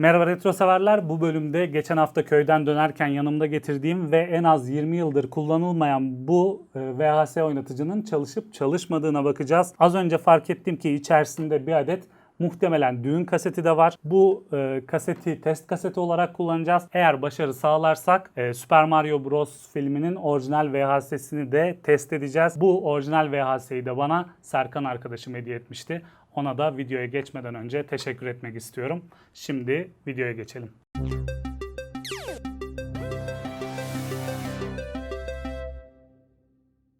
Merhaba retro severler. Bu bölümde geçen hafta köyden dönerken yanımda getirdiğim ve en az 20 yıldır kullanılmayan bu e, VHS oynatıcının çalışıp çalışmadığına bakacağız. Az önce fark ettim ki içerisinde bir adet muhtemelen düğün kaseti de var. Bu e, kaseti test kaseti olarak kullanacağız. Eğer başarı sağlarsak e, Super Mario Bros. filminin orijinal VHS'sini de test edeceğiz. Bu orijinal VHS'yi de bana Serkan arkadaşım hediye etmişti. Ona da videoya geçmeden önce teşekkür etmek istiyorum. Şimdi videoya geçelim.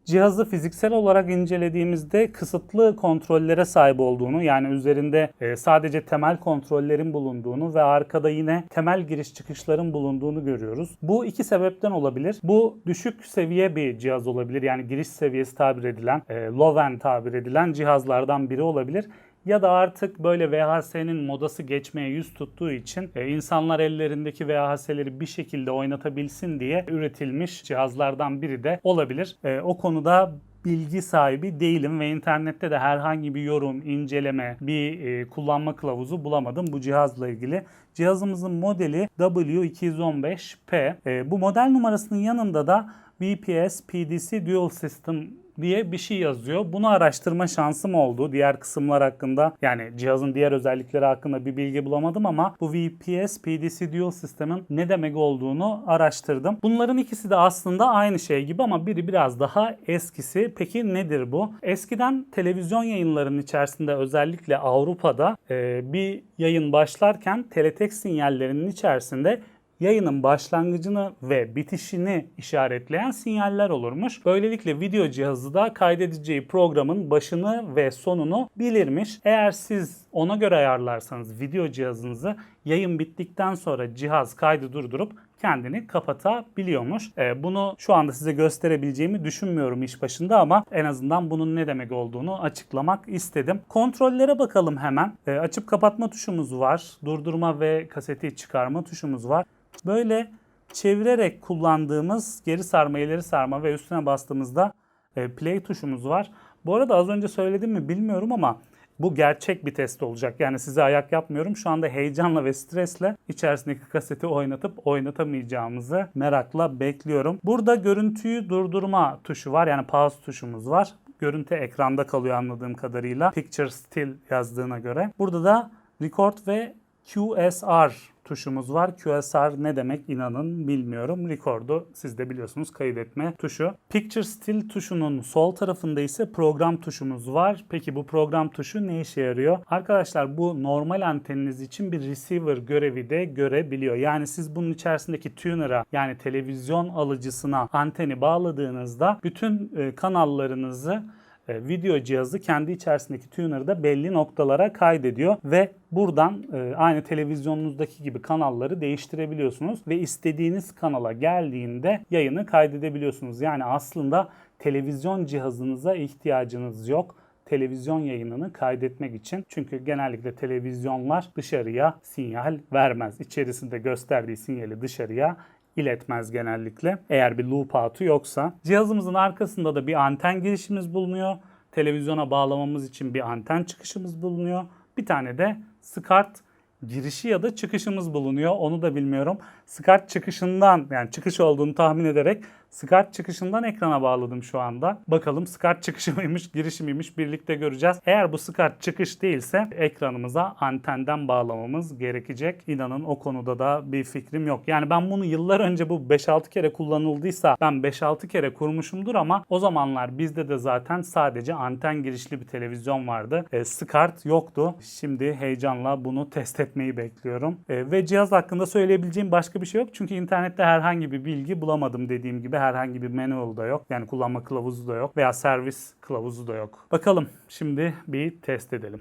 Cihazı fiziksel olarak incelediğimizde kısıtlı kontrollere sahip olduğunu yani üzerinde e, sadece temel kontrollerin bulunduğunu ve arkada yine temel giriş çıkışların bulunduğunu görüyoruz. Bu iki sebepten olabilir. Bu düşük seviye bir cihaz olabilir. Yani giriş seviyesi tabir edilen, e, low end tabir edilen cihazlardan biri olabilir ya da artık böyle VHS'nin modası geçmeye yüz tuttuğu için e, insanlar ellerindeki VHS'leri bir şekilde oynatabilsin diye üretilmiş cihazlardan biri de olabilir. E, o konuda bilgi sahibi değilim ve internette de herhangi bir yorum, inceleme, bir e, kullanma kılavuzu bulamadım bu cihazla ilgili. Cihazımızın modeli W215P. E, bu model numarasının yanında da VPS PDC Dual System diye bir şey yazıyor. Bunu araştırma şansım oldu. Diğer kısımlar hakkında yani cihazın diğer özellikleri hakkında bir bilgi bulamadım ama bu VPS PDC Dual System'in ne demek olduğunu araştırdım. Bunların ikisi de aslında aynı şey gibi ama biri biraz daha eskisi. Peki nedir bu? Eskiden televizyon yayınlarının içerisinde özellikle Avrupa'da e, bir yayın başlarken teletext sinyallerinin içerisinde yayının başlangıcını ve bitişini işaretleyen sinyaller olurmuş. Böylelikle video cihazı da kaydedeceği programın başını ve sonunu bilirmiş. Eğer siz ona göre ayarlarsanız video cihazınızı yayın bittikten sonra cihaz kaydı durdurup kendini kapatabiliyormuş. Ee, bunu şu anda size gösterebileceğimi düşünmüyorum iş başında ama en azından bunun ne demek olduğunu açıklamak istedim. Kontrollere bakalım hemen. Ee, açıp kapatma tuşumuz var. Durdurma ve kaseti çıkarma tuşumuz var. Böyle çevirerek kullandığımız geri sarma, ileri sarma ve üstüne bastığımızda e, play tuşumuz var. Bu arada az önce söyledim mi bilmiyorum ama bu gerçek bir test olacak. Yani size ayak yapmıyorum. Şu anda heyecanla ve stresle içerisindeki kaseti oynatıp oynatamayacağımızı merakla bekliyorum. Burada görüntüyü durdurma tuşu var. Yani pause tuşumuz var. Görüntü ekranda kalıyor anladığım kadarıyla. Picture still yazdığına göre. Burada da record ve QSR tuşumuz var. QSR ne demek inanın bilmiyorum. Record'u siz de biliyorsunuz kaydetme tuşu. Picture Still tuşunun sol tarafında ise program tuşumuz var. Peki bu program tuşu ne işe yarıyor? Arkadaşlar bu normal anteniniz için bir receiver görevi de görebiliyor. Yani siz bunun içerisindeki tuner'a yani televizyon alıcısına anteni bağladığınızda bütün e, kanallarınızı video cihazı kendi içerisindeki tuner'da belli noktalara kaydediyor ve buradan e, aynı televizyonunuzdaki gibi kanalları değiştirebiliyorsunuz ve istediğiniz kanala geldiğinde yayını kaydedebiliyorsunuz. Yani aslında televizyon cihazınıza ihtiyacınız yok televizyon yayınını kaydetmek için. Çünkü genellikle televizyonlar dışarıya sinyal vermez. İçerisinde gösterdiği sinyali dışarıya iletmez genellikle. Eğer bir loop out'u yoksa. Cihazımızın arkasında da bir anten girişimiz bulunuyor. Televizyona bağlamamız için bir anten çıkışımız bulunuyor. Bir tane de SCART girişi ya da çıkışımız bulunuyor. Onu da bilmiyorum. SCART çıkışından yani çıkış olduğunu tahmin ederek SCART çıkışından ekrana bağladım şu anda. Bakalım SCART çıkışı mıymış, girişi miymiş birlikte göreceğiz. Eğer bu SCART çıkış değilse ekranımıza antenden bağlamamız gerekecek. İnanın o konuda da bir fikrim yok. Yani ben bunu yıllar önce bu 5-6 kere kullanıldıysa ben 5-6 kere kurmuşumdur ama o zamanlar bizde de zaten sadece anten girişli bir televizyon vardı. E, SCART yoktu. Şimdi heyecanla bunu test etmeyi bekliyorum. E, ve cihaz hakkında söyleyebileceğim başka bir şey yok. Çünkü internette herhangi bir bilgi bulamadım dediğim gibi herhangi bir manual da yok. Yani kullanma kılavuzu da yok veya servis kılavuzu da yok. Bakalım şimdi bir test edelim.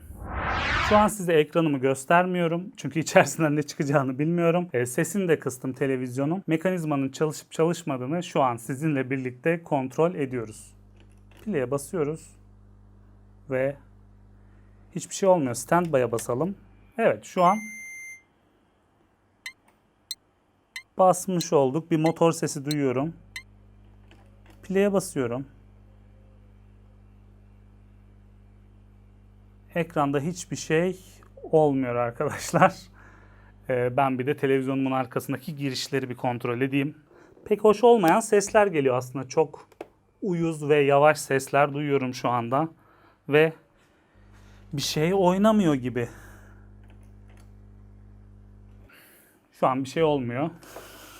Şu an size ekranımı göstermiyorum. Çünkü içerisinden ne çıkacağını bilmiyorum. E, sesini de kıstım televizyonun. Mekanizmanın çalışıp çalışmadığını şu an sizinle birlikte kontrol ediyoruz. Play'e basıyoruz. Ve hiçbir şey olmuyor. Standby'a basalım. Evet şu an basmış olduk. Bir motor sesi duyuyorum. Play'e basıyorum. Ekranda hiçbir şey olmuyor arkadaşlar. Ee, ben bir de televizyonumun arkasındaki girişleri bir kontrol edeyim. Pek hoş olmayan sesler geliyor aslında. Çok uyuz ve yavaş sesler duyuyorum şu anda. Ve bir şey oynamıyor gibi. Şu an bir şey olmuyor.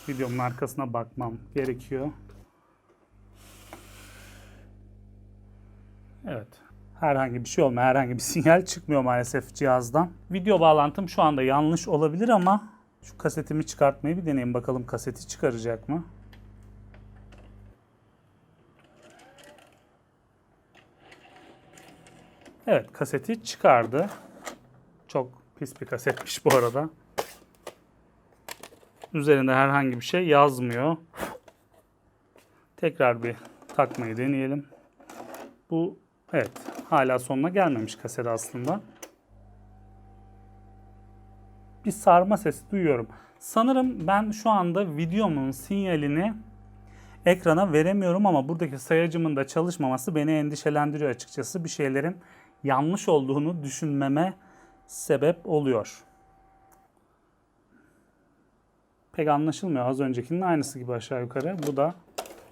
Videomun arkasına bakmam gerekiyor. Evet. Herhangi bir şey olmuyor. Herhangi bir sinyal çıkmıyor maalesef cihazdan. Video bağlantım şu anda yanlış olabilir ama şu kasetimi çıkartmayı bir deneyeyim bakalım kaseti çıkaracak mı? Evet kaseti çıkardı. Çok pis bir kasetmiş bu arada. Üzerinde herhangi bir şey yazmıyor. Tekrar bir takmayı deneyelim. Bu evet hala sonuna gelmemiş kaset aslında. Bir sarma sesi duyuyorum. Sanırım ben şu anda videomun sinyalini ekrana veremiyorum ama buradaki sayacımın da çalışmaması beni endişelendiriyor açıkçası. Bir şeylerin yanlış olduğunu düşünmeme sebep oluyor. Pek anlaşılmıyor az öncekinin aynısı gibi aşağı yukarı. Bu da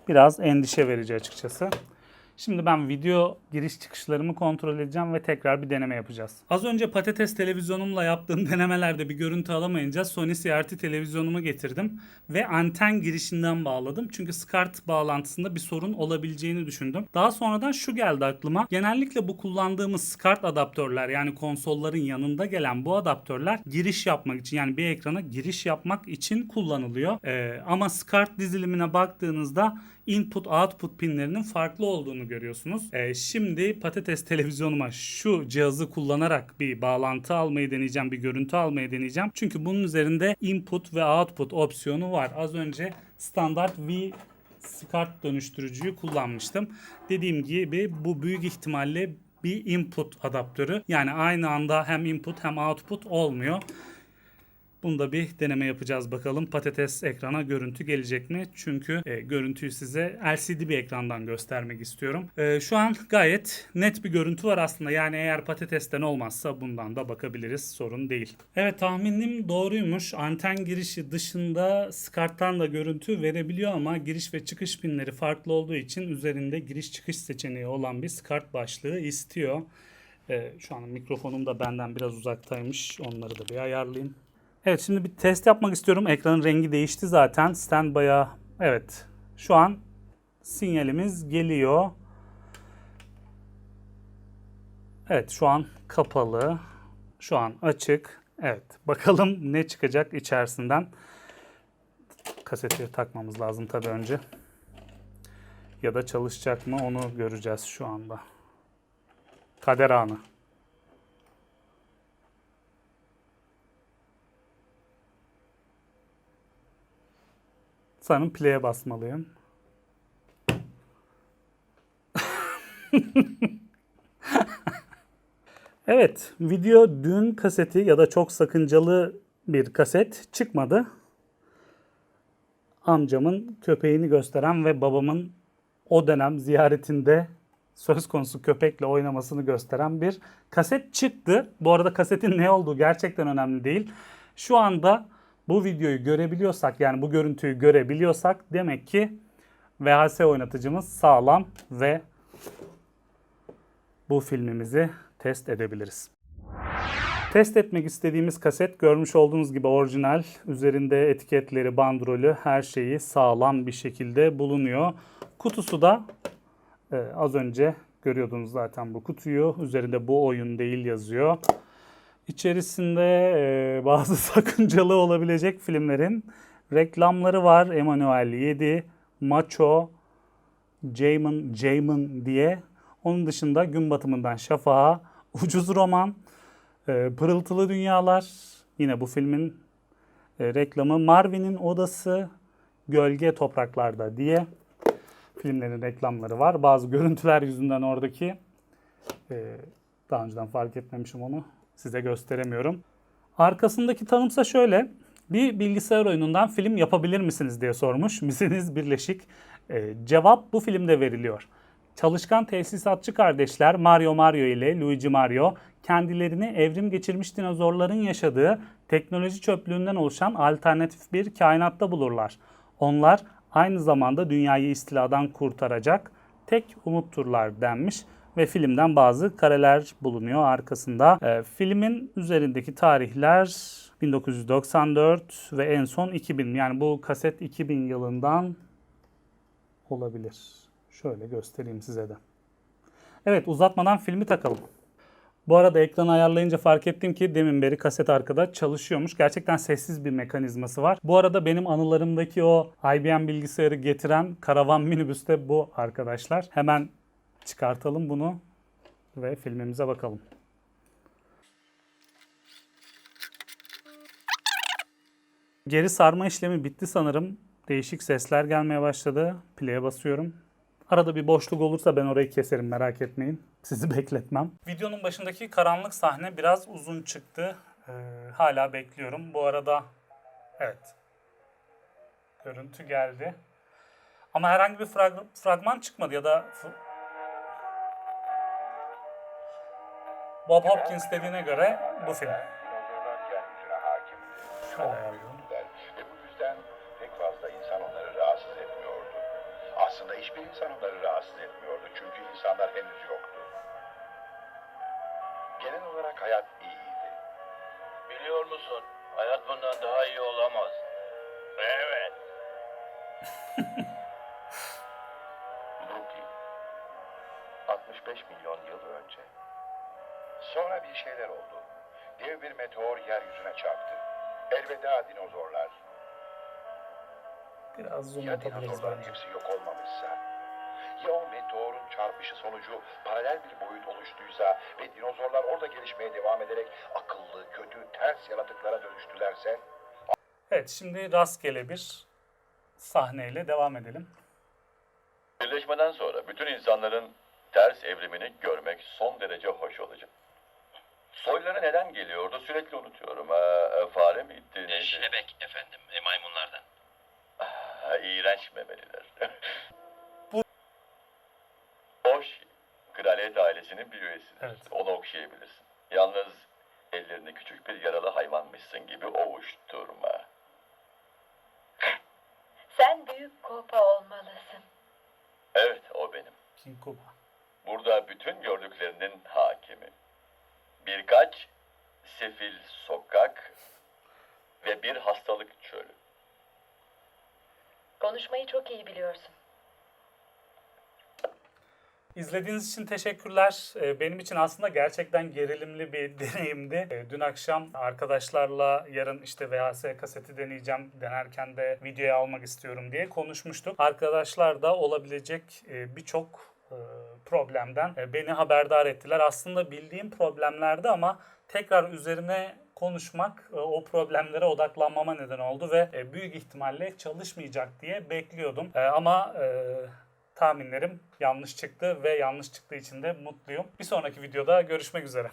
biraz endişe verici açıkçası. Şimdi ben video giriş çıkışlarımı kontrol edeceğim ve tekrar bir deneme yapacağız. Az önce patates televizyonumla yaptığım denemelerde bir görüntü alamayınca Sony CRT televizyonumu getirdim ve anten girişinden bağladım. Çünkü SCART bağlantısında bir sorun olabileceğini düşündüm. Daha sonradan şu geldi aklıma. Genellikle bu kullandığımız SCART adaptörler yani konsolların yanında gelen bu adaptörler giriş yapmak için yani bir ekrana giriş yapmak için kullanılıyor. Ee, ama SCART dizilimine baktığınızda input output pinlerinin farklı olduğunu görüyorsunuz. Ee, şimdi patates televizyonuma şu cihazı kullanarak bir bağlantı almayı deneyeceğim, bir görüntü almayı deneyeceğim. Çünkü bunun üzerinde input ve output opsiyonu var. Az önce standart V SCART dönüştürücüyü kullanmıştım. Dediğim gibi bu büyük ihtimalle bir input adaptörü. Yani aynı anda hem input hem output olmuyor. Bunda bir deneme yapacağız bakalım. Patates ekrana görüntü gelecek mi? Çünkü e, görüntüyü size LCD bir ekrandan göstermek istiyorum. E, şu an gayet net bir görüntü var aslında. Yani eğer patatesten olmazsa bundan da bakabiliriz. Sorun değil. Evet tahminim doğruymuş. Anten girişi dışında SCART'tan da görüntü verebiliyor ama giriş ve çıkış pinleri farklı olduğu için üzerinde giriş çıkış seçeneği olan bir SCART başlığı istiyor. E, şu an mikrofonum da benden biraz uzaktaymış. Onları da bir ayarlayayım. Evet şimdi bir test yapmak istiyorum. Ekranın rengi değişti zaten. Standby'a evet şu an sinyalimiz geliyor. Evet şu an kapalı. Şu an açık. Evet bakalım ne çıkacak içerisinden. Kaseti takmamız lazım tabii önce. Ya da çalışacak mı onu göreceğiz şu anda. Kader anı. Sanırım play'e basmalıyım. evet, video dün kaseti ya da çok sakıncalı bir kaset çıkmadı. Amcamın köpeğini gösteren ve babamın o dönem ziyaretinde söz konusu köpekle oynamasını gösteren bir kaset çıktı. Bu arada kasetin ne olduğu gerçekten önemli değil. Şu anda bu videoyu görebiliyorsak yani bu görüntüyü görebiliyorsak demek ki VHS oynatıcımız sağlam ve bu filmimizi test edebiliriz. Test etmek istediğimiz kaset görmüş olduğunuz gibi orijinal. Üzerinde etiketleri, bandrolü, her şeyi sağlam bir şekilde bulunuyor. Kutusu da e, az önce görüyordunuz zaten bu kutuyu. Üzerinde bu oyun değil yazıyor. İçerisinde e, bazı sakıncalı olabilecek filmlerin reklamları var. Emanuel 7, Macho, Jamon, Jamon diye. Onun dışında Gün Batımından Şafağa, Ucuz Roman, e, Pırıltılı Dünyalar, yine bu filmin e, reklamı. Marvin'in Odası, Gölge Topraklarda diye filmlerin reklamları var. Bazı görüntüler yüzünden oradaki e, daha önceden fark etmemişim onu size gösteremiyorum. Arkasındaki tanımsa şöyle. Bir bilgisayar oyunundan film yapabilir misiniz diye sormuş. Misiniz Birleşik. Ee, cevap bu filmde veriliyor. Çalışkan tesisatçı kardeşler Mario Mario ile Luigi Mario kendilerini evrim geçirmiş dinozorların yaşadığı teknoloji çöplüğünden oluşan alternatif bir kainatta bulurlar. Onlar aynı zamanda dünyayı istiladan kurtaracak tek umutturlar denmiş ve filmden bazı kareler bulunuyor arkasında. Ee, filmin üzerindeki tarihler 1994 ve en son 2000 yani bu kaset 2000 yılından olabilir. Şöyle göstereyim size de. Evet uzatmadan filmi takalım. Bu arada ekranı ayarlayınca fark ettim ki demin beri kaset arkada çalışıyormuş. Gerçekten sessiz bir mekanizması var. Bu arada benim anılarımdaki o IBM bilgisayarı getiren karavan minibüs de bu arkadaşlar. Hemen çıkartalım bunu ve filmimize bakalım. Geri sarma işlemi bitti sanırım. Değişik sesler gelmeye başladı. Play'e basıyorum. Arada bir boşluk olursa ben orayı keserim merak etmeyin. Sizi bekletmem. Videonun başındaki karanlık sahne biraz uzun çıktı. Ee, hala bekliyorum. Bu arada evet görüntü geldi. Ama herhangi bir frag- fragman çıkmadı ya da Bob Hopkins dediğine göre bu film. Şöyle ve bu yüzden pek fazla insan onları rahatsız etmiyordu. Aslında hiçbir insan onları rahatsız etmiyordu çünkü insanlar henüz yoktu. Genel olarak hayat iyiydi. Biliyor musun? Hayat bundan daha iyi olamaz. Evet. şeyler oldu. Dev bir meteor yeryüzüne çarptı. Elveda dinozorlar. Biraz zoom Ya dinozorların hepsi yok olmamışsa? Ya o meteorun çarpışı sonucu paralel bir boyut oluştuysa ve dinozorlar orada gelişmeye devam ederek akıllı, kötü, ters yaratıklara dönüştülerse? Evet şimdi rastgele bir sahneyle devam edelim. Birleşmeden sonra bütün insanların ters evrimini görmek son derece hoş olacak. Soyları neden geliyordu sürekli unutuyorum. Ee, e, fare miydi neydi? Şebek efendim, e, maymunlardan. Ha, iğrenç memeliler. Bu- Hoş. Kraliyet ailesinin bir üyesidir. Evet. Onu okşayabilirsin. Yalnız ellerini küçük bir yaralı hayvanmışsın gibi ovuşturma. Sen büyük kopa olmalısın. Evet o benim. King Koopa. Burada bütün gördüklerinin hakimi. Birkaç sefil sokak ve bir hastalık çölü. Konuşmayı çok iyi biliyorsun. İzlediğiniz için teşekkürler. Ee, Benim için aslında gerçekten gerilimli bir deneyimdi. Ee, Dün akşam arkadaşlarla yarın işte VHS kaseti deneyeceğim. Denerken de videoya almak istiyorum diye konuşmuştuk. Arkadaşlar da olabilecek e, birçok problemden e, beni haberdar ettiler. Aslında bildiğim problemlerdi ama tekrar üzerine konuşmak e, o problemlere odaklanmama neden oldu ve e, büyük ihtimalle çalışmayacak diye bekliyordum. E, Ama e, tahminlerim yanlış çıktı ve yanlış çıktığı için de mutluyum. Bir sonraki videoda görüşmek üzere.